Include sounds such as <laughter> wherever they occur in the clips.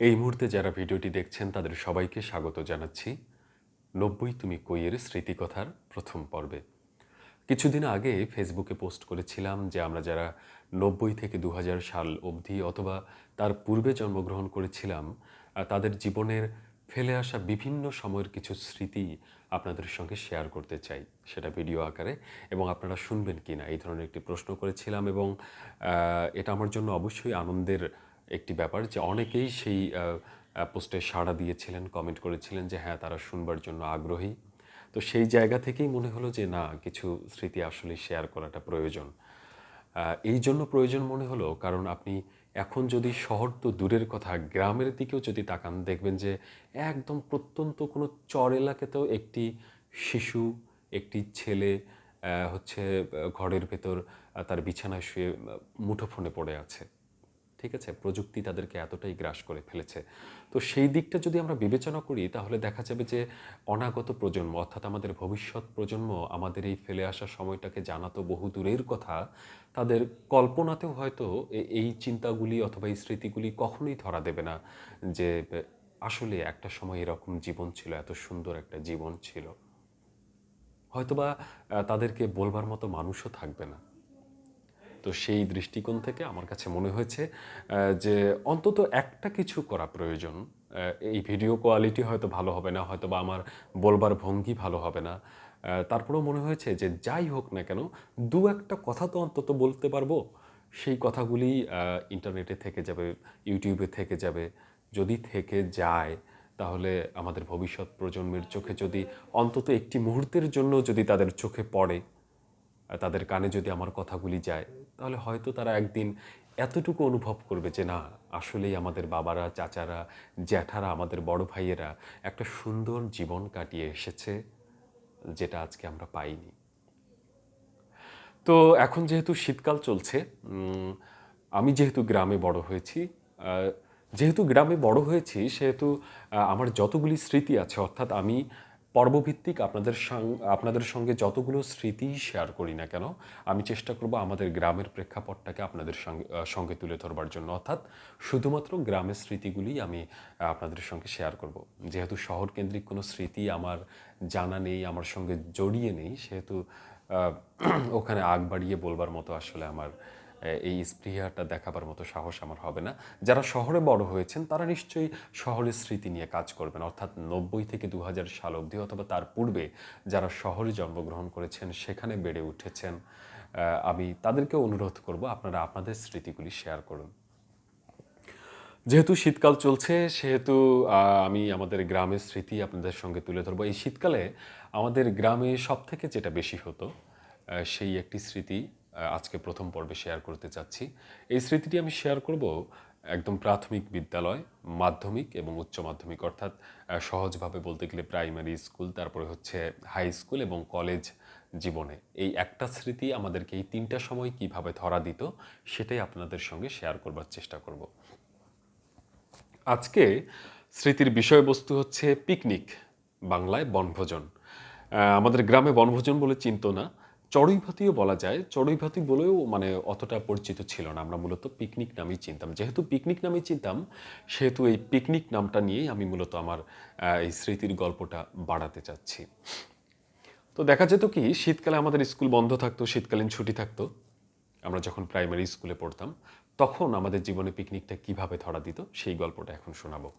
এই মুহূর্তে যারা ভিডিওটি দেখছেন, তাদের সবাইকে স্বাগত জানাচ্ছি। নব্বই তুমি কইয়ের স্মৃতিকথার প্রথম পর্বে। কিছুদিন আগে ফেসবুকে পোস্ট করেছিলাম যে আমরা যারা নব্বই থেকে দু হাজার সাল অবধি অথবা তার পূর্বে জন্মগ্রহণ করেছিলাম তাদের জীবনের ফেলে আসা বিভিন্ন সময়ের কিছু স্মৃতি আপনাদের সঙ্গে শেয়ার করতে চাই। সেটা ভিডিও আকারে এবং আপনারা শুনবেন কি না এই ধরনের একটি প্রশ্ন করেছিলাম এবং এটা আমার জন্য অবশ্যই আনন্দের একটি ব্যাপার যে অনেকেই সেই পোস্টে সাড়া দিয়েছিলেন কমেন্ট করেছিলেন যে হ্যাঁ তারা শুনবার জন্য আগ্রহী। তো সেই জায়গা থেকেই মনে হলো যে না, কিছু স্মৃতি আসলে শেয়ার করাটা প্রয়োজন। এই জন্য প্রয়োজন মনে হলো, কারণ আপনি এখন যদি শহর তো দূরের কথা, গ্রামের দিকেও যদি তাকান, দেখবেন যে একদম প্রত্যন্ত কোনো চর এলাকাতেও একটি শিশু, একটি ছেলে হচ্ছে ঘরের ভেতর তার বিছানায় শুয়ে মুঠোফোনে পড়ে আছে। ঠিক আছে, প্রযুক্তি তাদেরকে এতটাই গ্রাস করে ফেলেছে। তো সেই দিকটা যদি আমরা বিবেচনা করি, তাহলে দেখা যাবে যে অনাগত প্রজন্ম, অর্থাৎ আমাদের ভবিষ্যৎ প্রজন্ম, আমাদের এই ফেলে আসা সময়টাকে জানাতো বহু দূরের কথা, তাদের কল্পনাতেও হয়তো এই চিন্তাগুলি অথবা এই স্মৃতিগুলি কখনোই ধরা দেবে না যে আসলে একটা সময় এরকম জীবন ছিল, এত সুন্দর একটা জীবন ছিল। হয়তোবা তাদেরকে বলবার মতো মানুষও থাকবে না। তো সেই দৃষ্টিকোণ থেকে আমার কাছে মনে হয়েছে যে অন্তত একটা কিছু করা প্রয়োজন। এই ভিডিও কোয়ালিটি হয়তো ভালো হবে না, হয়তো বা আমার বলবার ভঙ্গি ভালো হবে না। তারপরেও মনে হয়েছে যে যাই হোক না কেন, দু একটা কথা তো অন্তত বলতে পারব। সেই কথাগুলি ইন্টারনেটে থেকে যাবে, ইউটিউবে থেকে যাবে। যদি থেকে যায়, তাহলে আমাদের ভবিষ্যৎ প্রজন্মের চোখে যদি অন্তত একটি মুহূর্তের জন্য যদি তাদের চোখে পড়ে তাদের কানে যদি আমার কথাগুলি যায়, তাহলে হয়তো তারা একদিন এতটুকু অনুভব করবে যে, না, আসলেই আমাদের বাবারা, চাচারা, জ্যাঠারা, আমাদের বড় ভাইয়েরা একটা সুন্দর জীবন কাটিয়ে এসেছে যেটা আজকে আমরা পাইনি। তো এখন যেহেতু শীতকাল চলছে আমি যেহেতু গ্রামে বড় হয়েছি যেহেতু গ্রামে বড় হয়েছি, সেহেতু আমার যতগুলি স্মৃতি আছে, অর্থাৎ আমি পর্বভিত্তিক আপনাদের আপনাদের সঙ্গে যতগুলো স্মৃতি শেয়ার করি না কেন, আমি চেষ্টা করব আমাদের গ্রামের প্রেক্ষাপটটাকে আপনাদের সঙ্গে সঙ্গে তুলে ধরবার জন্য। অর্থাৎ শুধুমাত্র গ্রামের স্মৃতিগুলি আমি আপনাদের সঙ্গে শেয়ার করব। যেহেতু শহর কেন্দ্রিক কোনো স্মৃতি আমার জানা নেই, আমার সঙ্গে জড়িয়ে নেই, সেহেতু <clears throat> ওখানে আগ বাড়িয়ে বলবার মতো আসলে আমার এই স্পৃহাটা দেখাবার মতো সাহস আমার হবে না। যারা শহরে বড় হয়েছেন, তারা নিশ্চয়ই শহরের স্মৃতি নিয়ে কাজ করবেন। অর্থাৎ নব্বই থেকে দু হাজার সাল অবধি অথবা তার পূর্বে যারা শহরে জন্মগ্রহণ করেছেন, সেখানে বেড়ে উঠেছেন। আমি তাদেরকে অনুরোধ করব, আপনারা আপনাদের স্মৃতিগুলি শেয়ার করুন। যেহেতু শীতকাল চলছে, সেহেতু আমি আমাদের গ্রামের স্মৃতি আপনাদের সঙ্গে তুলে ধরবো। এই শীতকালে আমাদের গ্রামে সব থেকে যেটা বেশি হতো সেই একটি স্মৃতি আজকে প্রথম পর্বে শেয়ার করতে চাচ্ছি। এই স্মৃতিটি আমি শেয়ার করব একদম প্রাথমিক বিদ্যালয়, মাধ্যমিক এবং উচ্চ মাধ্যমিক, অর্থাৎ সহজভাবে বলতে গেলে প্রাইমারি স্কুল তারপরে হচ্ছে হাই স্কুল এবং কলেজ জীবনে। এই একটা স্মৃতি আমাদেরকে এই তিনটা সময় কীভাবে ধরা দিত, সেটাই আপনাদের সঙ্গে শেয়ার করবার চেষ্টা করব। আজকে স্মৃতির বিষয়বস্তু হচ্ছে পিকনিক বাংলায় বনভোজন। আমাদের গ্রামে বনভোজন বলে চিনত না। চড়ুইভাতিও বলা যায়। চড়ুইভাতি বলেও মানে অতটা পরিচিত ছিল না। আমরা মূলত পিকনিক নামেই চিনতাম। যেহেতু পিকনিক নামেই চিনতাম, সেহেতু এই পিকনিক নামটা নিয়েই আমি মূলত আমার এই স্মৃতির গল্পটা বাড়াতে চাচ্ছি। তো দেখা যেত কি, শীতকালে আমাদের স্কুল বন্ধ থাকতো, শীতকালীন ছুটি থাকতো। আমরা যখন প্রাইমারি স্কুলে পড়তাম, তখন আমাদের জীবনে পিকনিকটা কীভাবে ধরা দিত, সেই গল্পটা এখন শোনাবো।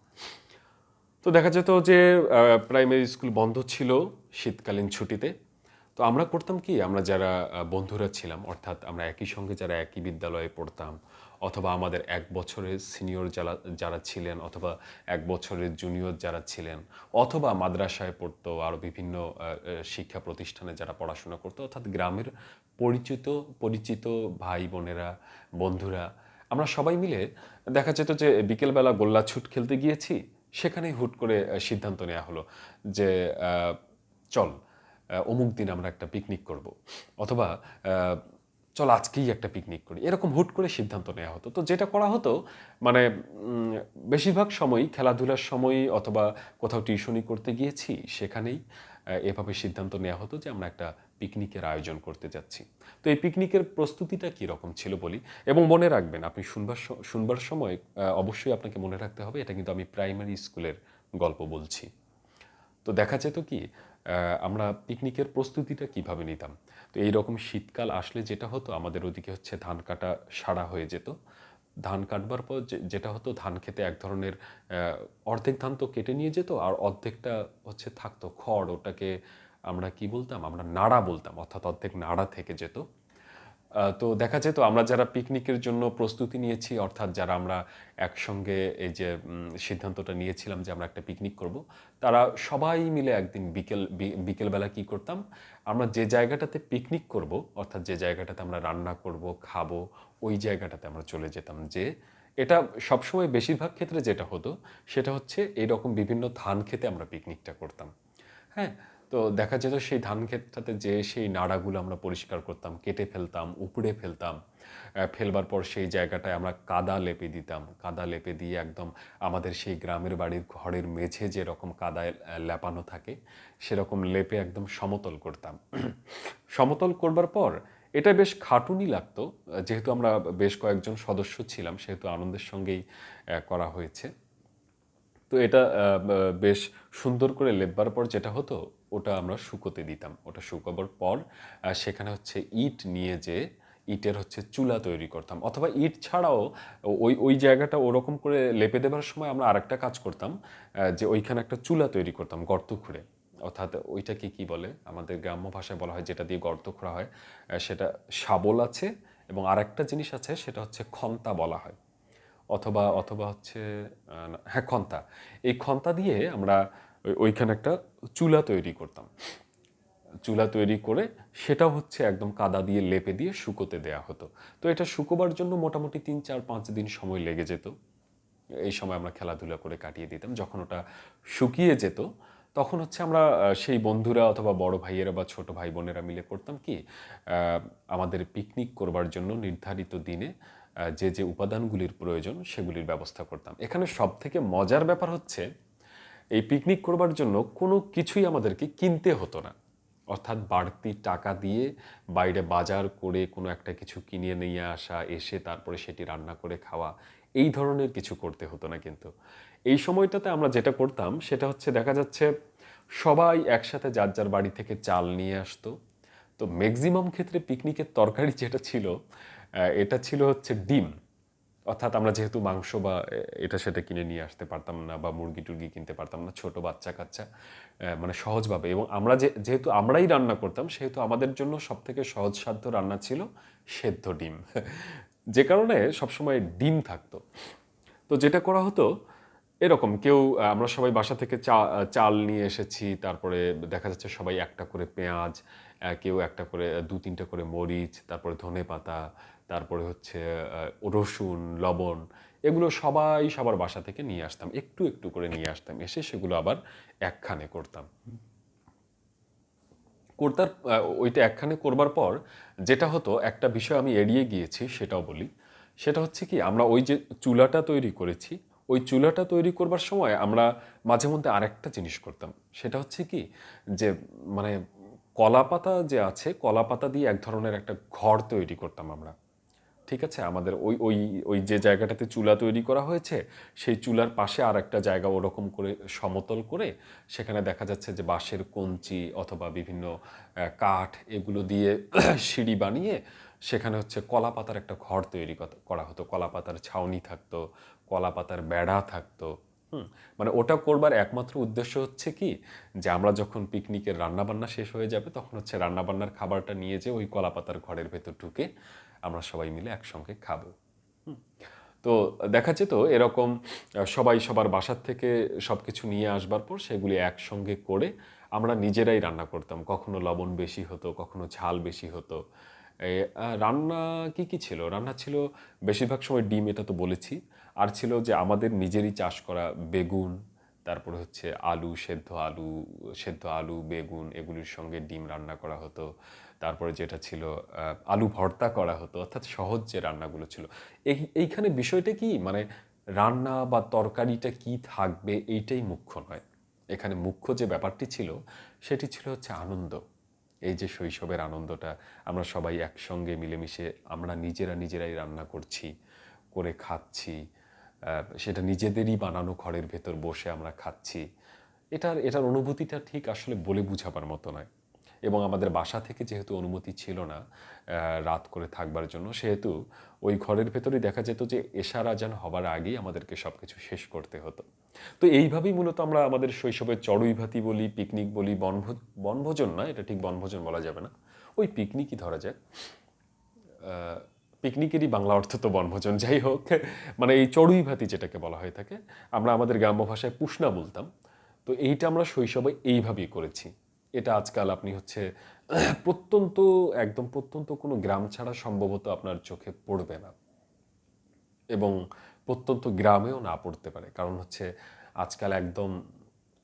তো দেখা যেত যে প্রাইমারি স্কুল বন্ধ ছিল শীতকালীন ছুটিতে। তো আমরা করতাম কি? আমরা যারা বন্ধুরা ছিলাম, অর্থাৎ আমরা একই সঙ্গে যারা একই বিদ্যালয়ে পড়তাম, অথবা আমাদের এক বছরের সিনিয়র যারা যারা ছিলেন, অথবা এক বছরের জুনিয়র যারা ছিলেন, অথবা মাদ্রাসায় পড়তো আরও বিভিন্ন শিক্ষা প্রতিষ্ঠানে যারা পড়াশোনা করতো, অর্থাৎ গ্রামের পরিচিত পরিচিত ভাই বোনেরা, বন্ধুরা, আমরা সবাই মিলে দেখা যেত যে বিকেলবেলা গোল্লা ছুট খেলতে গিয়েছি, সেখানেই হুট করে সিদ্ধান্ত নেওয়া হলো যে চল অমুক দিন আমরা একটা পিকনিক করব। অথবা চল আজকেই একটা পিকনিক করি। এরকম হুট করে সিদ্ধান্ত নেওয়া হতো। তো যেটা করা হতো মানে বেশিরভাগ সময় খেলাধুলার সময় অথবা কোথাও টিউশনি করতে গিয়েছি, সেখানেই এভাবে সিদ্ধান্ত নেওয়া হতো যে আমরা একটা পিকনিকের আয়োজন করতে যাচ্ছি। তো এই পিকনিকের প্রস্তুতিটা কী রকম ছিল বলি? এবং মনে রাখবেন, আপনি শুনবার শুনবার সময় অবশ্যই আপনাকে মনে রাখতে হবে, এটা কিন্তু আমি প্রাইমারি স্কুলের গল্প বলছি। তো দেখা যেত কি আমরা পিকনিকের প্রস্তুতিটা কীভাবে নিতাম? তো এই রকম শীতকাল আসলে যেটা হতো, আমাদের ওদিকে হচ্ছে ধান কাটা সারা হয়ে যেত। ধান কাটবার পর যেটা হতো, ধান খেতে এক ধরনের অর্ধেক ধান তো কেটে নিয়ে যেত আর অর্ধেকটা হচ্ছে থাকতো। খড়, ওটাকে আমরা কি বলতাম? আমরা নাড়া বলতাম, অর্থাৎ অর্ধেক নাড়া থেকে যেত। তো দেখা যেত আমরা যারা পিকনিকের জন্য প্রস্তুতি নিয়েছি, অর্থাৎ যারা আমরা একসঙ্গে এই যে সিদ্ধান্তটা নিয়েছিলাম যে আমরা একটা পিকনিক করব, তারা সবাই মিলে একদিন বিকেল বিকেলবেলা কি করতাম, আমরা যে জায়গাটাতে পিকনিক করব, অর্থাৎ যে জায়গাটাতে আমরা রান্না করব, খাব, ওই জায়গাটাতে আমরা চলে যেতাম। যে এটা সবসময় বেশিরভাগ ক্ষেত্রে যেটা হতো, সেটা হচ্ছে এরকম বিভিন্ন ধান খেতে আমরা পিকনিকটা করতাম। হ্যাঁ তো দেখা যেত সেই ধান ক্ষেতটাতে যে সেই নাড়াগুলো আমরা পরিষ্কার করতাম, কেটে ফেলতাম, উপড়ে ফেলতাম ফেলবার পর সেই জায়গাটায় আমরা কাদা লেপে দিতাম। কাদা লেপে দিয়ে একদম আমাদের সেই গ্রামের বাড়ির ঘরের মেঝে যেরকম কাদায় লেপানো থাকে, সেরকম লেপে একদম সমতল করতাম। <clears throat> সমতল করবার পর এটা বেশ খাটুনি লাগতো, যেহেতু আমরা বেশ কয়েকজন সদস্য ছিলাম, সেহেতু আনন্দের সঙ্গেই করা হয়েছে। তো এটা বেশ সুন্দর করে লেপবার পর যেটা হতো ওটা আমরা শুকোতে দিতাম, ওটা শুকাবার পর সেখানে হচ্ছে ইট নিয়ে যে ইটের হচ্ছে চুলা তৈরি করতাম। অথবা ইট ছাড়াও ওই ওই জায়গাটা ওরকম করে লেপে দেবার সময় আমরা আরেকটা কাজ করতাম যে ওইখানে একটা চুলা তৈরি করতাম গর্ত খুঁড়ে। অর্থাৎ ওইটাকে কি বলে? আমাদের গ্রাম্য ভাষায় বলা হয় যেটা দিয়ে গর্ত খোঁড়া হয় সেটা শাবল আছে এবং আরেকটা জিনিস আছে, সেটা হচ্ছে খন্তা বলা হয়। অথবা অথবা হচ্ছে হ্যাঁ খন্তা। এই খন্তা দিয়ে আমরা ওইখানে একটা চুলা তৈরি করতাম। চুলা তৈরি করে সেটাও হচ্ছে একদম কাদা দিয়ে লেপে দিয়ে শুকোতে দেয়া হতো। তো এটা শুকোবার জন্য মোটামুটি তিন, চার, পাঁচ দিন সময় লেগে যেত। এই সময় আমরা খেলাধুলা করে কাটিয়ে দিতাম। যখন ওটা শুকিয়ে যেত, তখন হচ্ছে আমরা সেই বন্ধুরা অথবা বড় ভাইয়েরা বা ছোট ভাই বোনেরা মিলে করতাম কি আমাদের পিকনিক করবার জন্য নির্ধারিত দিনে যে যে উপাদানগুলির প্রয়োজন সেগুলির ব্যবস্থা করতাম। এখানে সব থেকে মজার ব্যাপার হচ্ছে এই পিকনিক করবার জন্য কোনো কিছুই আমাদেরকে কিনতে হতো না। অর্থাৎ বাড়তি টাকা দিয়ে বাইরে বাজার করে কোনো একটা কিছু কিনে নিয়ে আসা, এসে তারপরে সেটি রান্না করে খাওয়া, এই ধরনের কিছু করতে হতো না কিন্তু। এই সময়টাতে আমরা যেটা করতাম সেটা হচ্ছে দেখা যাচ্ছে সবাই একসাথে যার যার বাড়ি থেকে চাল নিয়ে আসতো। তো ম্যাক্সিমাম ক্ষেত্রে পিকনিকের তরকারি যেটা ছিল এটা ছিল হচ্ছে ডিম। অর্থাৎ আমরা যেহেতু মাংস বা এটা সেটা কিনে নিয়ে আসতে পারতাম না বা মুরগি টুরগি কিনতে পারতাম না, ছোট বাচ্চা কাচ্চা মানে সহজভাবে। এবং আমরা যে, যেহেতু আমরাই রান্না করতাম, সেহেতু আমাদের জন্য সব থেকে সহজসাধ্য রান্না ছিল সেদ্ধ ডিম। <laughs> যে কারণে সবসময় ডিম থাকতো। তো যেটা করা হতো, এরকম কেউ আমরা সবাই বাসা থেকে চা চাল নিয়ে এসেছি, তারপরে দেখা যাচ্ছে সবাই একটা করে পেঁয়াজ কেউ একটা করে দু তিনটা করে মরিচ, তারপরে ধনে পাতা তারপরে হচ্ছে রসুন, লবণ, এগুলো সবাই সবার বাসা থেকে নিয়ে আসতাম। একটু একটু করে নিয়ে আসতাম। এসে সেগুলো আবার একখানে করতাম। করতার ওইটা একখানে করবার পর যেটা হতো, একটা বিষয় আমি এড়িয়ে গিয়েছি, সেটাও বলি। সেটা হচ্ছে কি, আমরা ওই যে চুলাটা তৈরি করেছি, ওই চুলাটা তৈরি করবার সময় আমরা মাঝে মধ্যে আরেকটা জিনিস করতাম। সেটা হচ্ছে কি, যে মানে কলা পাতা যে আছে কলা পাতা দিয়ে এক ধরনের একটা ঘর তৈরি করতাম আমরা। ঠিক আছে? আমাদের ওই ওই ওই যে জায়গাটাতে চুলা তৈরি করা হয়েছে, সেই চুলার পাশে আর একটা জায়গা ওরকম করে সমতল করে সেখানে দেখা যাচ্ছে যে বাঁশের কঞ্চি অথবা বিভিন্ন কাঠ এগুলো দিয়ে <clears throat> সিঁড়ি বানিয়ে সেখানে হচ্ছে কলা পাতার একটা ঘর তৈরি করা হতো। কলা পাতার ছাউনি থাকতো, কলা পাতার বেড়া থাকতো, হুম? মানে ওটা করবার একমাত্র উদ্দেশ্য হচ্ছে কি? যে আমরা যখন পিকনিকের রান্নাবান্না শেষ হয়ে যাবে, তখন হচ্ছে রান্নাবান্নার খাবারটা নিয়ে যে ওই কলা পাতার ঘরের ভেতর ঢুকে আমরা সবাই মিলে একসঙ্গে খাব। তো দেখা যেত এরকম সবাই সবার বাসার থেকে সব কিছু নিয়ে আসবার পর সেগুলি একসঙ্গে করে আমরা নিজেরাই রান্না করতাম। কখনো লবণ বেশি হতো, কখনো ঝাল বেশি হতো। রান্না কি কি ছিল? রান্না ছিল বেশিরভাগ সময় ডিম, এটা তো বলেছি। আর ছিল যে আমাদের নিজেরই চাষ করা বেগুন, তারপরে হচ্ছে আলু, সেদ্ধ আলু সেদ্ধ আলু, বেগুন, এগুলির সঙ্গে ডিম রান্না করা হতো। তারপরে যেটা ছিল আলু ভর্তা করা হতো, অর্থাৎ সহজ যে রান্নাগুলো ছিল। এই, এইখানে বিষয়টা কি? মানে রান্না বা তরকারিটা কি থাকবে এইটাই মুখ্য নয়। এখানে মুখ্য যে ব্যাপারটি ছিল, সেটি ছিল হচ্ছে আনন্দ। এই যে শৈশবের আনন্দটা, আমরা সবাই একসঙ্গে মিলেমিশে আমরা নিজেরা নিজেরাই রান্না করছি, করে খাচ্ছি সেটা নিজেদেরই বানানো ঘরের ভেতর বসে আমরা খাচ্ছি। এটার এটার অনুভূতিটা ঠিক আসলে বলে বুঝাবার মতো নয়। এবং আমাদের বাসা থেকে যেহেতু অনুমতি ছিল না রাত করে থাকবার জন্য, সেহেতু ওই ঘরের ভেতরেই দেখা যেত যে এশার আজান হবার আগেই আমাদেরকে সব কিছু শেষ করতে হতো। তো এইভাবেই মূলত আমরা আমাদের শৈশবের চড়ুই ভাতি বলি, পিকনিক বলি বনভোজ বনভোজন না এটা ঠিক বনভোজন বলা যাবে না, ওই পিকনিকই ধরা যায় পিকনিকেরই বাংলা অর্থ তো বনভোজন, যাই হোক মানে এই চড়ুই ভাতি যেটাকে বলা হয়ে থাকে, আমরা আমাদের গ্রাম্য ভাষায় পুষনা বলতাম, তো এইটা আমরা শৈশবে এইভাবেই করেছি। এটা আজকাল আপনি হচ্ছে, প্রত্যন্ত, একদম প্রত্যন্ত কোনো গ্রাম ছাড়া সম্ভবত আপনার চোখে পড়বে না। এবং প্রত্যন্ত গ্রামেও না পড়তে পারে। কারণ হচ্ছে, আজকাল একদম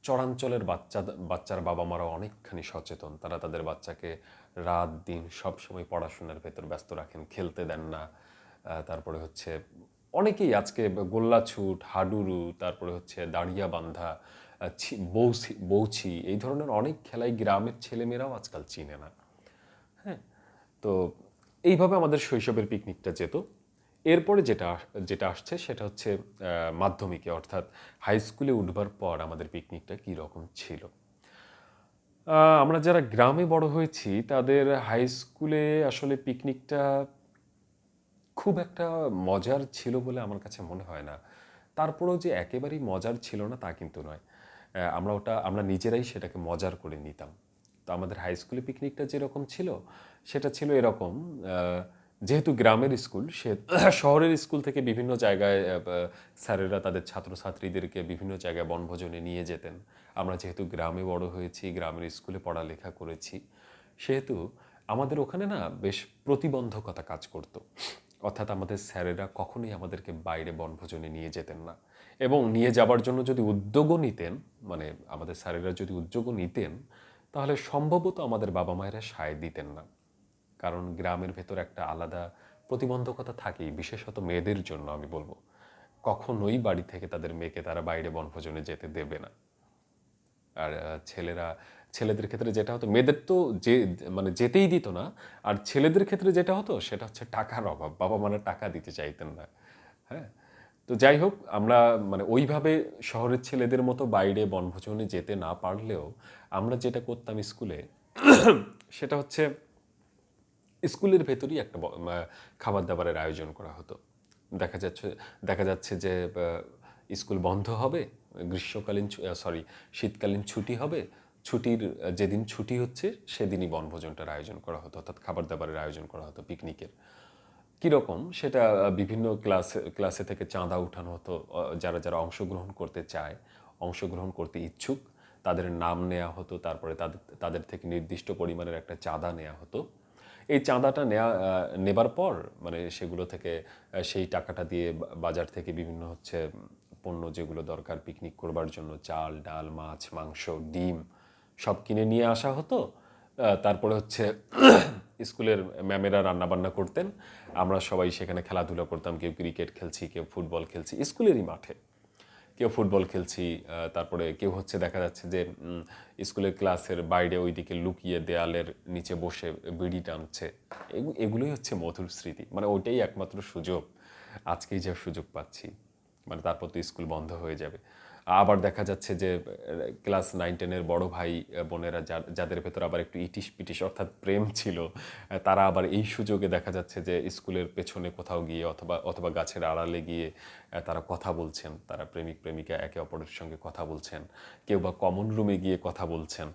চরাঞ্চলের বাচ্চা, বাচ্চার বাবা মারা অনেকখানি সচেতন। তারা তাদের বাচ্চাকে রাত দিন সবসময় পড়াশোনার ভেতর ব্যস্ত রাখেন, খেলতে দেন না। তারপরে হচ্ছে, অনেকেই আজকে গোল্লাছুট হাডুরু, তারপরে হচ্ছে দাঁড়িয়া বান্ধা বৌছি বৌছি, এই ধরনের অনেক খেলাই গ্রামের ছেলেমেয়েরাও আজকাল চিনে না। হ্যাঁ তো এইভাবে আমাদের শৈশবের পিকনিকটা যেত। এরপরে যেটা যেটা আসছে সেটা হচ্ছে মাধ্যমিকে, অর্থাৎ হাই স্কুলে উঠবার পর আমাদের পিকনিকটা কী রকম ছিল। আমরা যারা গ্রামে বড় হয়েছি, তাদের হাই স্কুলে আসলে পিকনিকটা খুব একটা মজার ছিল বলে আমার কাছে মনে হয় না। তারপরেও যে একেবারেই মজার ছিল না তা কিন্তু নয়। আমরা ওটা, আমরা নিজেরাই সেটাকে মজার করে নিতাম। তো আমাদের হাই স্কুলে পিকনিকটা যেরকম ছিল, সেটা ছিল এরকম যেহেতু গ্রামের স্কুল সে <coughs> শহরের স্কুল থেকে বিভিন্ন জায়গায় স্যারেরা তাদের ছাত্রছাত্রীদেরকে বিভিন্ন জায়গায় বনভোজনে নিয়ে যেতেন। আমরা যেহেতু গ্রামে বড় হয়েছি, গ্রামের স্কুলে পড়ালেখা করেছি, সেহেতু আমাদের ওখানে না বেশ প্রতিবন্ধকতা কাজ করতো। অর্থাৎ আমাদের স্যারেরা কখনোই আমাদেরকে বাইরে বনভোজনে নিয়ে যেতেন না। এবং নিয়ে যাবার জন্য যদি উদ্যোগও নিতেন মানে আমাদের স্যারেরা যদি উদ্যোগও নিতেন, তাহলে সম্ভবত আমাদের বাবা মায়েরা সায় দিতেন না। কারণ গ্রামের ভেতর একটা আলাদা প্রতিবন্ধকতা থাকেই, বিশেষত মেয়েদের জন্য আমি বলব। কখনোই বাড়ি থেকে তাদের মেয়েকে তারা বাইরে বনভোজনে যেতে দেবে না। আর ছেলেরা, ছেলেদের ক্ষেত্রে যেটা হতো, মেয়েদের তো যে মানে যেতেই দিত না, আর ছেলেদের ক্ষেত্রে যেটা হতো, সেটা হচ্ছে টাকার অভাব। বাবা মারা টাকা দিতে চাইতেন না। হ্যাঁ? তো যাই হোক, আমরা মানে ওইভাবে শহরের ছেলেদের মতো বাইরে বনভোজনে যেতে না পারলেও আমরা যেটা করতাম স্কুলে, সেটা হচ্ছে স্কুলের ভেতরেই একটা খাবার দাবারের আয়োজন করা হতো। দেখা যাচ্ছে দেখা যাচ্ছে যে স্কুল বন্ধ হবে, গ্রীষ্মকালীন সরি শীতকালীন ছুটি হবে, ছুটির, যেদিন ছুটি হচ্ছে, সেদিনই বনভোজনটার আয়োজন করা হতো, অর্থাৎ খাবার দাবারের আয়োজন করা হতো পিকনিকের কীরকম? সেটা বিভিন্ন ক্লাসে ক্লাসে থেকে চাঁদা উঠানো হতো যারা যারা অংশগ্রহণ করতে চায়, অংশগ্রহণ করতে ইচ্ছুক, তাদের নাম নেওয়া হতো, তারপরে তাদের তাদের থেকে নির্দিষ্ট পরিমাণের একটা চাঁদা নেওয়া হতো। এই চাঁদাটা নেওয়া নেবার পর মানে সেগুলো থেকে সেই টাকাটা দিয়ে বাজার থেকে বিভিন্ন হচ্ছে, পণ্য যেগুলো দরকার পিকনিক করবার জন্য চাল, ডাল, মাছ, মাংস, ডিম, সব কিনে নিয়ে আসা হতো। তারপরে হচ্ছে স্কুলের ম্যামেরা রান্নাবান্না করতেন। আমরা সবাই সেখানে খেলাধুলা করতাম। কেউ ক্রিকেট খেলছি, কেউ ফুটবল খেলছি। স্কুলেরই মাঠে। কেউ ফুটবল খেলছি তারপরে কেউ হচ্ছে দেখা যাচ্ছে যে স্কুলের ক্লাসের বাইরে ওইদিকে লুকিয়ে দেয়ালের নিচে বসে বিড়ি টানছে। এগু- এগুলোই হচ্ছে মধুর স্মৃতি। মানে ওইটাই একমাত্র সুযোগ। আজকেই যা সুযোগ পাচ্ছি। মানে তারপর তো স্কুল বন্ধ হয়ে যাবে। আবার দেখা যাচ্ছে যে ক্লাস নাইন টেনের বড়ো ভাই বোনেরা যাদের ভেতর আবার একটু ইটিশ পিটিশ অর্থাৎ প্রেম ছিল তারা আবার এই সুযোগে দেখা যাচ্ছে যে, স্কুলের পেছনে কোথাও গিয়ে অথবা অথবা গাছের আড়ালে গিয়ে তারা কথা বলছেন, তারা প্রেমিক, প্রেমিকা একে অপরের সঙ্গে কথা বলছেন, কেউ বা কমন রুমে গিয়ে কথা বলছেন।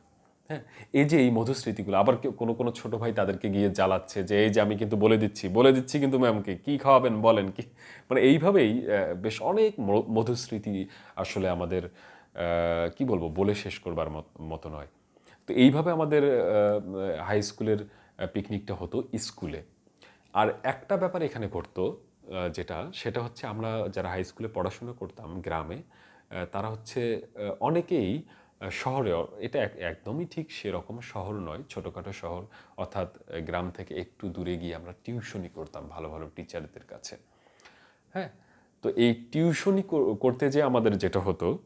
হ্যাঁ এই যে এই মধুস্মৃতিগুলো, আবার কোনো কোনো ছোট ভাই তাদেরকে গিয়ে জ্বালাচ্ছে যে, এই যে আমি কিন্তু বলে দিচ্ছি বলে দিচ্ছি কিন্তু ম্যামকে, কি খাওয়াবেন বলেন? কি মানে এইভাবেই বেশ অনেক মধুস্মৃতি আসলে আমাদের কি বলব, বলে শেষ করবার মত- নয়। তো এইভাবে আমাদের হাই স্কুলের পিকনিকটা হতো স্কুলে। আর একটা ব্যাপার এখানে ঘটতো যেটা, সেটা হচ্ছে আমরা যারা হাই স্কুলে পড়াশোনা করতাম গ্রামে তারা হচ্ছে অনেকেই শহরে এটা এক- একদমই ঠিক সেরকম শহর নয়, ছোটোখাটো শহর। অর্থাৎ গ্রাম থেকে একটু দূরে গিয়ে আমরা টিউশনি করতাম ভালো ভালো টিচারদের কাছে। হ্যাঁ? তো এই টিউশনি করতে যে আমাদের যেটা হতো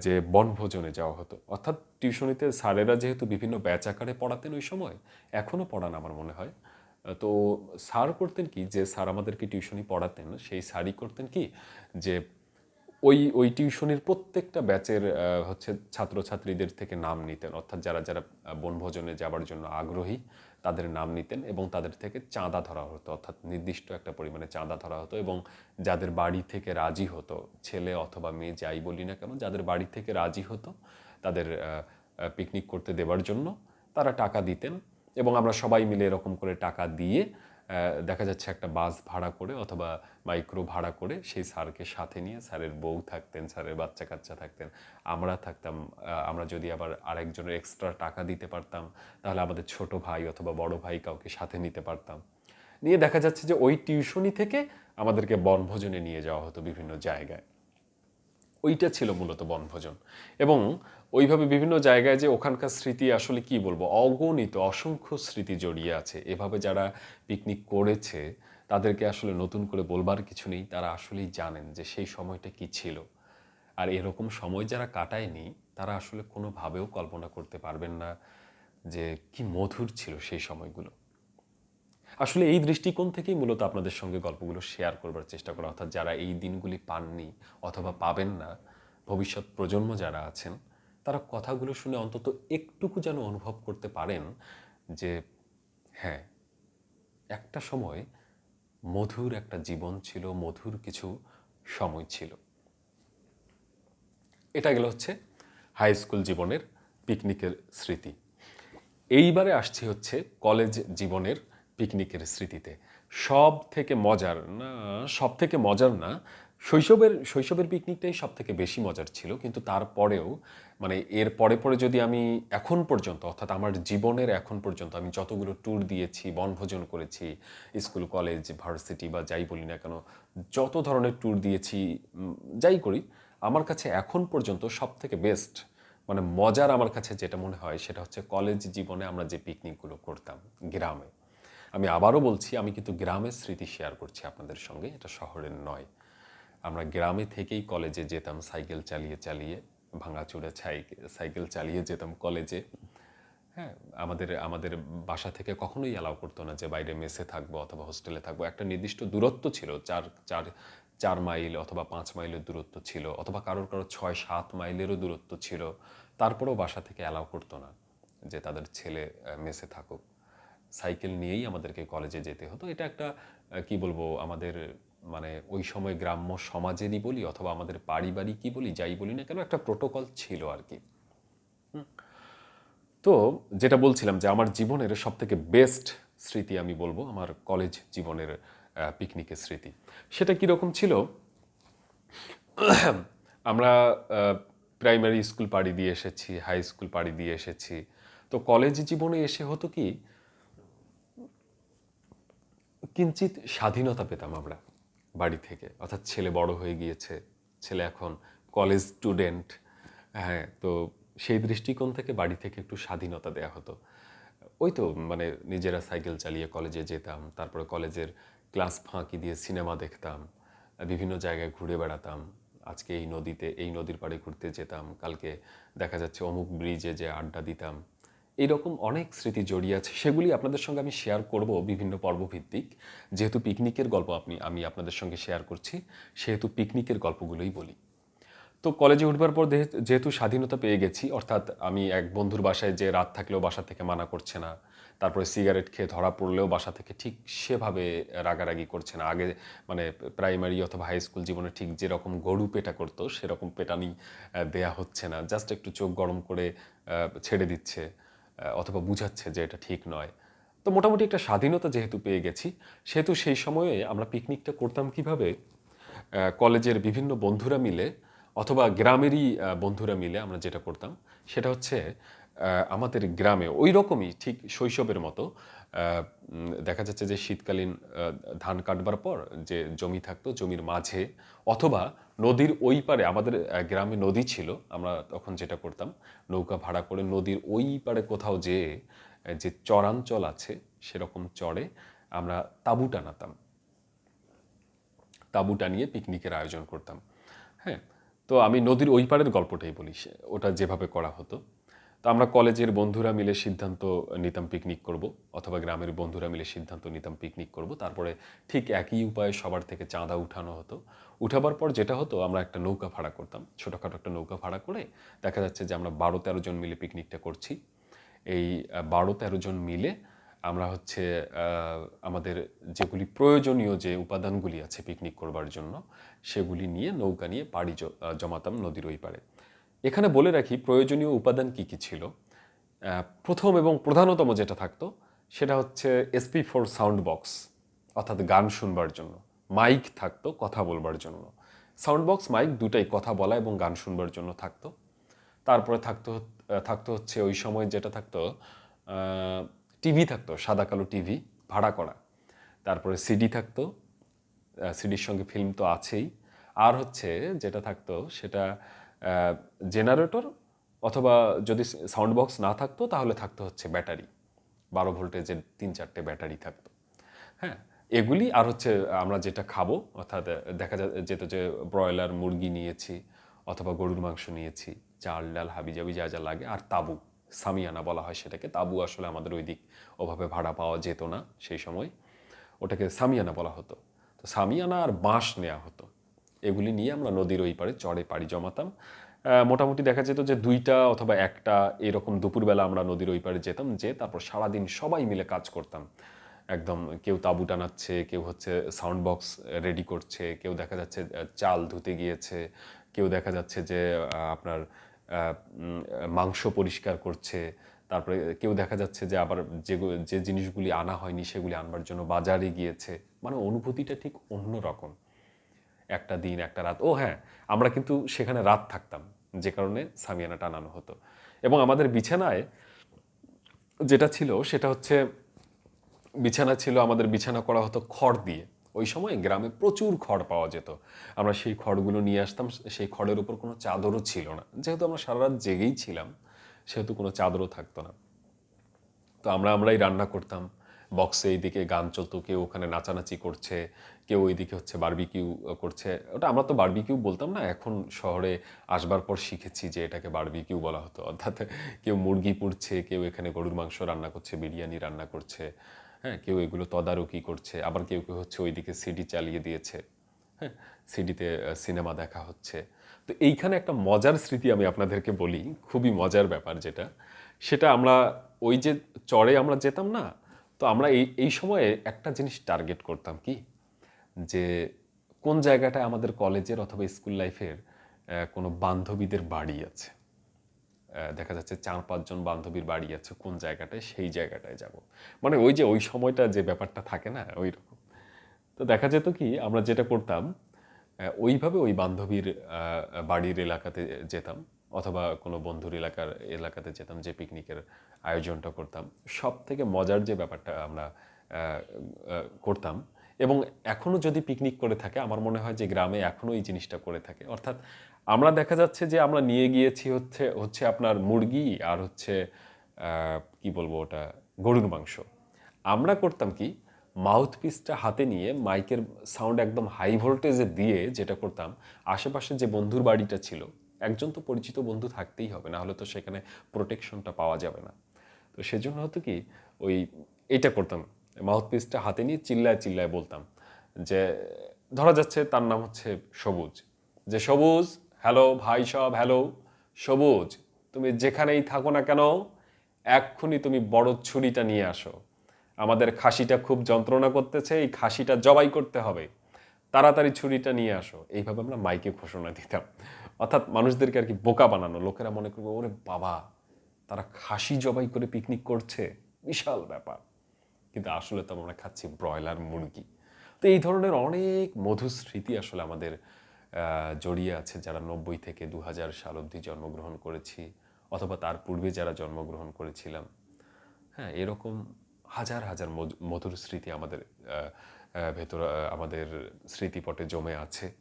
যে বনভোজনে যাওয়া হতো। অর্থাৎ টিউশনিতে স্যারেরা যেহেতু বিভিন্ন ব্যাচ আকারে পড়াতেন ওই সময়, এখনও পড়ান আমার মনে হয়। তো স্যার করতেন কি, যে স্যার আমাদেরকে টিউশনি পড়াতেন, সেই স্যারই করতেন কি, যে ওই ওই টিউশনির প্রত্যেকটা ব্যাচের হচ্ছে ছাত্রছাত্রীদের থেকে নাম নিতেন। অর্থাৎ যারা যারা বনভোজনে যাবার জন্য আগ্রহী, তাদের নাম নিতেন এবং তাদের থেকে চাঁদা ধরা হতো। অর্থাৎ নির্দিষ্ট একটা পরিমাণে চাঁদা ধরা হতো এবং যাদের বাড়ি থেকে রাজি হতো, ছেলে অথবা মেয়ে যাই বলি না কেন, যাদের বাড়ি থেকে রাজি হতো, তাদের পিকনিক করতে দেওয়ার জন্য তারা টাকা দিতেন এবং আমরা সবাই মিলে এরকম করে টাকা দিয়ে দেখা যাচ্ছে একটা বাস ভাড়া করে অথবা মাইক্রো ভাড়া করে সেই স্যারকে সাথে নিয়ে স্যারের বউ থাকতেন, স্যারের বাচ্চা কাচ্চা থাকতেন। আমরা থাকতাম আমরা যদি আবার আরেকজনের এক্সট্রা টাকা দিতে পারতাম, তাহলে আমাদের ছোট ভাই অথবা বড় ভাই কাউকে সাথে নিতে পারতাম। নিয়ে দেখা যাচ্ছে যে ওই টিউশনি থেকে আমাদেরকে বনভোজনে নিয়ে যাওয়া হতো বিভিন্ন জায়গায়। ওইটা ছিল মূলত বনভোজন। এবং ওইভাবে বিভিন্ন জায়গায় যে ওখানকার স্মৃতি আসলে কি বলব, অগণিত, অসংখ্য স্মৃতি জড়িয়ে আছে। এভাবে যারা পিকনিক করেছে, তাদেরকে আসলে নতুন করে বলবার কিছু নেই। তারা আসলেই জানেন যে সেই সময়টা কি ছিল। আর এরকম সময় যারা কাটায়নি, তারা আসলে কোনোভাবেও কল্পনা করতে পারবেন না যে কি মধুর ছিল সেই সময়গুলো। আসলে এই দৃষ্টিকোণ থেকেই মূলত আপনাদের সঙ্গে গল্পগুলো শেয়ার করবার চেষ্টা করা, অর্থাৎ যারা এই দিনগুলি পাননি অথবা পাবেন না, ভবিষ্যৎ প্রজন্ম যারা আছেন, তারা কথাগুলো শুনে অন্তত একটুকু যেন অনুভব করতে পারেন যে হ্যাঁ একটা সময় মধুর একটা জীবন ছিল, মধুর কিছু সময় ছিল। এটা গেল হচ্ছে হাই স্কুল জীবনের পিকনিকের স্মৃতি। এইবারে আসছি হচ্ছে কলেজ জীবনের পিকনিকের স্মৃতিতে। সব থেকে মজার না সব থেকে মজার না, শৈশবের শৈশবের পিকনিকটাই সব থেকে বেশি মজার ছিল, কিন্তু তারপরেও মানে এর পরে পরে যদি আমি এখন পর্যন্ত, অর্থাৎ আমার জীবনের এখন পর্যন্ত আমি যতগুলো ট্যুর দিয়েছি, বনভোজন করেছি, স্কুল কলেজ ভার্সিটি বা যাই বলি না কেন, যত ধরনের ট্যুর দিয়েছি যাই করি, আমার কাছে এখন পর্যন্ত সব থেকে বেস্ট মানে মজার আমার কাছে যেটা মনে হয়, সেটা হচ্ছে কলেজ জীবনে আমরা যে পিকনিকগুলো করতাম, গ্রামে। আমি আবারও বলছি, আমি কিন্তু গ্রামের স্মৃতি শেয়ার করছি আপনাদের সঙ্গে। এটা শহরের নয়। আমরা গ্রামে থেকেই কলেজে যেতাম, সাইকেল চালিয়ে চালিয়ে, ভাঙাচুরে সাইকেল চালিয়ে যেতাম কলেজে। হ্যাঁ আমাদের আমাদের বাসা থেকে কখনোই অ্যালাউ করতো না যে বাইরে মেসে থাকব অথবা হোস্টেলে থাকব। একটা নির্দিষ্ট দূরত্ব ছিল, চার চার চার মাইল অথবা পাঁচ মাইলের দূরত্ব ছিল, অথবা কারোর কারোর ছয়, সাত মাইলেরও দূরত্ব ছিল। তারপরেও বাসা থেকে অ্যালাউ করতো না যে তাদের ছেলে মেসে থাকুক। সাইকেল নিয়েই আমাদেরকে কলেজে যেতে হতো। এটা একটা কি বলব, আমাদের মানে ওই সময় গ্রাম্য সমাজেরই বলি অথবা আমাদের পারিবারিকই বলি, যাই বলি না কেন, একটা প্রোটোকল ছিল আর কি। তো যেটা বলছিলাম যে আমার জীবনের সব থেকে বেস্ট স্মৃতি আমি বলব আমার কলেজ জীবনের পিকনিকের স্মৃতি। সেটা কীরকম ছিল? আমরা প্রাইমারি স্কুল পাড়ি দিয়ে এসেছি হাই স্কুল পাড়ি দিয়ে এসেছি। তো কলেজ জীবনে এসে হতো কি কিঞ্চিত স্বাধীনতা পেতাম আমরা বাড়ি থেকে। অর্থাৎ ছেলে বড় হয়ে গিয়েছে, ছেলে এখন কলেজ স্টুডেন্ট হ্যাঁ তো সেই দৃষ্টিকোণ থেকে বাড়ি থেকে একটু স্বাধীনতা দেয়া হতো। ওই তো মানে নিজেরা সাইকেল চালিয়ে কলেজে যেতাম, তারপরে কলেজের ক্লাস ফাঁকি দিয়ে সিনেমা দেখতাম, বিভিন্ন জায়গায় ঘুরে বেড়াতাম, আজকে এই নদীতে, এই নদীর পাড়ে ঘুরতে যেতাম, কালকে দেখা যাচ্ছে অমুক ব্রিজে যে আড্ডা দিতাম। এইরকম অনেক স্মৃতি জড়িয়ে আছে। সেগুলি আপনাদের সঙ্গে আমি শেয়ার করব বিভিন্ন পর্বভিত্তিক। যেহেতু পিকনিকের গল্প আপনি, আমি আপনাদের সঙ্গে শেয়ার করছি, সেহেতু পিকনিকের গল্পগুলোই বলি। তো কলেজে উঠবার পর যেহেতু স্বাধীনতা পেয়ে গেছি, অর্থাৎ আমি এক বন্ধুর বাসায় যে রাত থাকলেও বাসা থেকে মানা করছে না, তারপরে সিগারেট খেয়ে ধরা পড়লেও বাসা থেকে ঠিক সেভাবে রাগারাগি করছে না। আগে মানে প্রাইমারি অথবা হাই স্কুল জীবনে ঠিক যেরকম গরু পেটা করতো, সেরকম পেটানি দেয়া হচ্ছে না। জাস্ট একটু চোখ গরম করে ছেড়ে দিচ্ছে। অথবা বুঝাচ্ছে যে এটা ঠিক নয়। তো মোটামুটি একটা স্বাধীনতা যেহেতু পেয়ে গেছি, সেহেতু সেই সময়ে আমরা পিকনিকটা করতাম কীভাবে? কলেজের বিভিন্ন বন্ধুরা মিলে অথবা গ্রামেরই বন্ধুরা মিলে আমরা যেটা করতাম, সেটা হচ্ছে আমাদের গ্রামে ওই রকমই ঠিক শৈশবের মতো দেখা যাচ্ছে যে শীতকালীন ধান কাটবার পর যে জমি থাকতো জমির মাঝে অথবা নদীর ওই পারে, আমাদের গ্রামে নদী ছিল, আমরা তখন যেটা করতাম, নৌকা ভাড়া করে নদীর ওই পারে কোথাও যেয়ে যে চরাঞ্চল আছে, সেরকম চরে আমরা তাঁবু টানাতাম। তাঁবু টানিয়ে পিকনিকের আয়োজন করতাম। হ্যাঁ তো আমি নদীর ওই পারের গল্পটাই বলি ওটা যেভাবে করা হতো। তো আমরা কলেজের বন্ধুরা মিলে সিদ্ধান্ত নিতাম পিকনিক করব, অথবা গ্রামের বন্ধুরা মিলে সিদ্ধান্ত নিতাম পিকনিক করব। তারপরে ঠিক একই উপায়ে সবার থেকে চাঁদা উঠানো হতো। উঠাবার পর যেটা হতো, আমরা একটা নৌকা ভাড়া করতাম। ছোটোখাটো একটা নৌকা ভাড়া করে দেখা যাচ্ছে যে আমরা বারো তেরো জন মিলে পিকনিকটা করছি। এই বারো তেরো জন মিলে আমরা হচ্ছে আমাদের যেগুলি প্রয়োজনীয় যে উপাদানগুলি আছে পিকনিক করবার জন্য, সেগুলি নিয়ে নৌকা নিয়ে পাড়ি জমাতাম নদীর ওই পারে এখানে বলে রাখি প্রয়োজনীয় উপাদান কি কি ছিল। প্রথম এবং প্রধানতম যেটা থাকতো, সেটা হচ্ছে এসপি ফোর সাউন্ড বক্স অর্থাৎ গান শুনবার জন্য। মাইক থাকতো কথা বলবার জন্য। সাউন্ড বক্স মাইক দুটাই কথা বলা এবং গান শুনবার জন্য থাকতো। তারপরে থাকতো থাকতো হচ্ছে ওই সময় যেটা থাকতো টিভি থাকতো, সাদা কালো টিভি ভাড়া করা। তারপরে সিডি থাকতো সিডির সঙ্গে ফিল্ম তো আছেই। আর হচ্ছে যেটা থাকতো, সেটা জেনারেটর অথবা যদি সাউন্ড বক্স না থাকতো, তাহলে থাকতো হচ্ছে ব্যাটারি বারো ভোল্টেজের তিন চারটে ব্যাটারি থাকতো। হ্যাঁ এগুলি আর হচ্ছে আমরা যেটা খাব, অর্থাৎ দেখা যা- যেত যে ব্রয়লার মুরগি নিয়েছি, অথবা গরুর মাংস নিয়েছি, চাল ডাল হাবিজাবি যা যা লাগে, আর তাবু, সামিয়ানা বলা হয় সেটাকে। তাবু আসলে আমাদের ওই দিক ওভাবে ভাড়া পাওয়া যেত না সেই সময়। ওটাকে সামিয়ানা বলা হতো। তো সামিয়ানা আর বাঁশ নেওয়া হতো। এগুলি নিয়ে আমরা নদীর ওই পারে চড়ে পাড়ি জমাতাম। মোটামুটি দেখা যেত যে দুইটা অথবা একটা এরকম দুপুরবেলা আমরা নদীর ওই পারে যেতাম, যে তারপর সারাদিন সবাই মিলে কাজ করতাম। একদম কেউ তাঁবু টানাচ্ছে, কেউ হচ্ছে সাউন্ড বক্স রেডি করছে, কেউ দেখা যাচ্ছে চাল ধুতে গিয়েছে, কেউ দেখা যাচ্ছে যে আপনার মাংস পরিষ্কার করছে, তারপরে কেউ দেখা যাচ্ছে যে আবার যে যে জিনিসগুলি আনা হয়নি সেগুলি আনবার জন্য বাজারে গিয়েছে। মানে অনুভূতিটা ঠিক অন্য রকম একটা দিন, একটা রাত। ও হ্যাঁ আমরা কিন্তু সেখানে রাত থাকতাম, যে কারণে সামিয়ানা টানানো হতো। এবং আমাদের বিছানায় যেটা ছিল, সেটা হচ্ছে বিছানা ছিল, আমাদের বিছানা করা হতো খড় দিয়ে। ওই সময় গ্রামে প্রচুর খড় পাওয়া যেত। আমরা সেই খড়গুলো নিয়ে আসতাম, সেই খড়ের উপর কোনো চাদরও ছিল না। যেহেতু আমরা সারা রাত জেগেই ছিলাম, সেহেতু কোনো চাদরও থাকতো না। তো আমরা আমরাই রান্না করতাম বক্সে এইদিকে গান চলতো, কেউ ওখানে নাচানাচি করছে, কেউ ওইদিকে হচ্ছে বারবিকিউ করছে। ওটা আমরা তো বারবিকিউ বলতাম না, এখন শহরে আসবার পর শিখেছি যে এটাকে বারবিকিউ বলা হতো। অর্থাৎ কেউ মুরগি পুড়ছে, কেউ এখানে গরুর মাংস রান্না করছে, বিরিয়ানি রান্না করছে হ্যাঁ কেউ এগুলো তদারকি করছে, আবার কেউ কেউ হচ্ছে ওইদিকে সিডি চালিয়ে দিয়েছে হ্যাঁ সিডিতে সিনেমা দেখা হচ্ছে। তো এইখানে একটা মজার স্মৃতি আমি আপনাদেরকে বলি, খুবই মজার ব্যাপার যেটা। সেটা আমরা ওই যে চড়ে আমরা যেতাম না তো আমরা এই এই সময়ে একটা জিনিস টার্গেট করতাম কি? যে কোন জায়গাটায় আমাদের কলেজের অথবা স্কুল লাইফের কোনো বান্ধবীদের বাড়ি আছে? দেখা যাচ্ছে চার, পাঁচজন বান্ধবীর বাড়ি আছে, কোন জায়গাটায়? সেই জায়গাটায় যাব। মানে ওই যে ওই সময়টা যে ব্যাপারটা থাকে না ওই রকম তো দেখা যেত কি, আমরা যেটা করতাম ওইভাবে ওই বান্ধবীর বাড়ির এলাকাতে যেতাম অথবা কোনো বন্ধুর এলাকার এলাকাতে যেতাম যে পিকনিকের আয়োজনটা করতাম। সব থেকে মজার যে ব্যাপারটা আমরা করতাম এবং এখনও যদি পিকনিক করে থাকে আমার মনে হয় যে গ্রামে এখনও এই জিনিসটা করে থাকে। অর্থাৎ আমরা দেখা যাচ্ছে যে আমরা নিয়ে গিয়েছি হচ্ছে হচ্ছে আপনার মুরগি আর হচ্ছে কি বলব ওটা, গরুর মাংস। আমরা করতাম কি মাউথ পিসটা হাতে নিয়ে মাইকের সাউন্ড একদম হাই ভোল্টেজে দিয়ে যেটা করতাম, আশেপাশে যে বন্ধুর বাড়িটা ছিল, একজন তো পরিচিত বন্ধু থাকতেই হবে, না হলে তো সেখানে প্রোটেকশনটা পাওয়া যাবে না। তো সেজন্য হতো কি, ওই এটা করতাম, মাউথপিসটা হাতে নিয়ে চিল্লায় চিল্লায় বলতাম যে, ধরা যাচ্ছে তার নাম হচ্ছে সবুজ। যে সবুজ, হ্যালো ভাই সব, হ্যালো, সবুজ, তুমি যেখানেই থাকো না কেন, এক্ষুনি তুমি বড় ছুরিটা নিয়ে আসো। আমাদের খাসিটা খুব যন্ত্রণা করতেছে, এই খাসিটা জবাই করতে হবে। তাড়াতাড়ি ছুরিটা নিয়ে আসো। এইভাবে আমরা মাইকে ঘোষণা দিতাম। অর্থাৎ মানুষদেরকে আর কি বোকা বানানো। লোকেরা মনে করবে, ওরে বাবা, তারা খাসি জবাই করে পিকনিক করছে? বিশাল ব্যাপার। কিন্তু আসলে তো আমরা খাচ্ছি ব্রয়লার মুরগি। তো এই ধরনের অনেক মধুর স্মৃতি আসলে আমাদের জড়িয়ে আছে, যারা নব্বই থেকে দু হাজার সাল অবধি জন্মগ্রহণ করেছি, অথবা তার পূর্বে যারা জন্মগ্রহণ করেছিলাম। হ্যাঁ এরকম হাজার হাজার মধু- মধুর স্মৃতি আমাদের ভেতর আমাদের স্মৃতিপটে জমে আছে।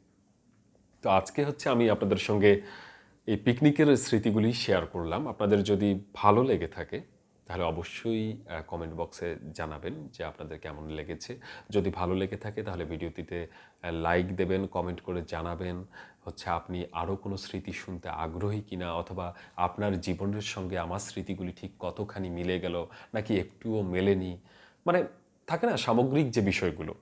তো আজকে হচ্ছে আমি আপনাদের সঙ্গে এই পিকনিকের স্মৃতিগুলি শেয়ার করলাম। আপনাদের যদি ভালো লেগে থাকে তাহলে অবশ্যই কমেন্ট বক্সে জানাবেন যে আপনাদের কেমন লেগেছে। যদি ভালো লেগে থাকে তাহলে ভিডিওটিতে লাইক দেবেন কমেন্ট করে জানাবেন হচ্ছে আপনি আরও কোনো স্মৃতি শুনতে আগ্রহী কিনা অথবা আপনার জীবনের সঙ্গে আমার স্মৃতিগুলি ঠিক কতখানি মিলে গেল নাকি একটুও মেলেনি? মানে থাকে না সামগ্রিক যে বিষয়গুলো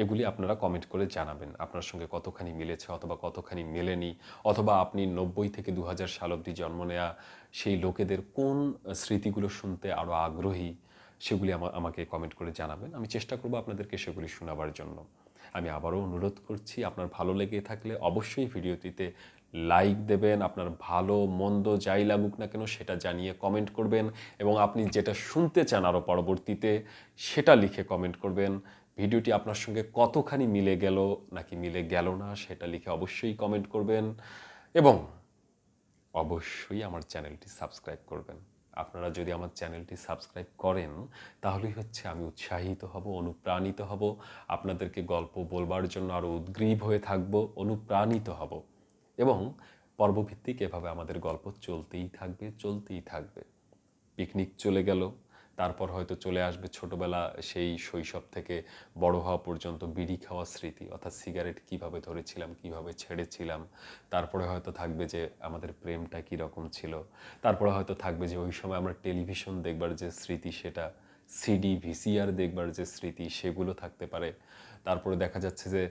এগুলি আপনারা কমেন্ট করে জানাবেন। আপনার সঙ্গে কতখানি মিলেছে অথবা কতখানি মেলেনি? অথবা আপনি নব্বই থেকে দু হাজার সাল অবধি জন্ম নেয়া সেই লোকেদের কোন স্মৃতিগুলো শুনতে আরও আগ্রহী সেগুলি আমা- আমাকে কমেন্ট করে জানাবেন। আমি চেষ্টা করব আপনাদেরকে সেগুলি শোনাবার জন্য। আমি আবারও অনুরোধ করছি, আপনার ভালো লেগে থাকলে অবশ্যই ভিডিওটিতে লাইক দেবেন, আপনার ভালো, মন্দ যাই লাগুক না কেন সেটা জানিয়ে কমেন্ট করবেন এবং আপনি যেটা শুনতে চান আরও পরবর্তীতে সেটা লিখে কমেন্ট করবেন। ভিডিওটি আপনার সঙ্গে কতখানি মিলে গেল নাকি মিলে গেল না সেটা লিখে অবশ্যই কমেন্ট করবেন এবং অবশ্যই আমার চ্যানেলটি সাবস্ক্রাইব করবেন। আপনারা যদি আমার চ্যানেলটি সাবস্ক্রাইব করেন, তাহলেই হচ্ছে আমি উৎসাহিত হব, অনুপ্রাণিত হব, আপনাদেরকে গল্প বলবার জন্য আরও উদ্গ্রীব হয়ে থাকব, অনুপ্রাণিত হব এবং পর্বভিত্তিক এভাবে আমাদের গল্প চলতেই থাকবে চলতেই থাকবে। পিকনিক চলে গেল তারপর হয়তো চলে আসবে ছোটবেলা সেই শৈশব থেকে বড় হওয়া পর্যন্ত বিড়ি খাওয়া স্মৃতি, অর্থাৎ সিগারেট কীভাবে ধরেছিলাম, কীভাবে ছেড়েছিলাম, তারপরে হয়তো থাকবে যে আমাদের প্রেমটা কী রকম ছিল, তারপরে হয়তো থাকবে যে ওই সময় আমরা টেলিভিশন দেখবার যে স্মৃতি সেটা সিডি ভিসিআর দেখবার যে স্মৃতি সেগুলো থাকতে পারে। তারপরে দেখা যাচ্ছে যে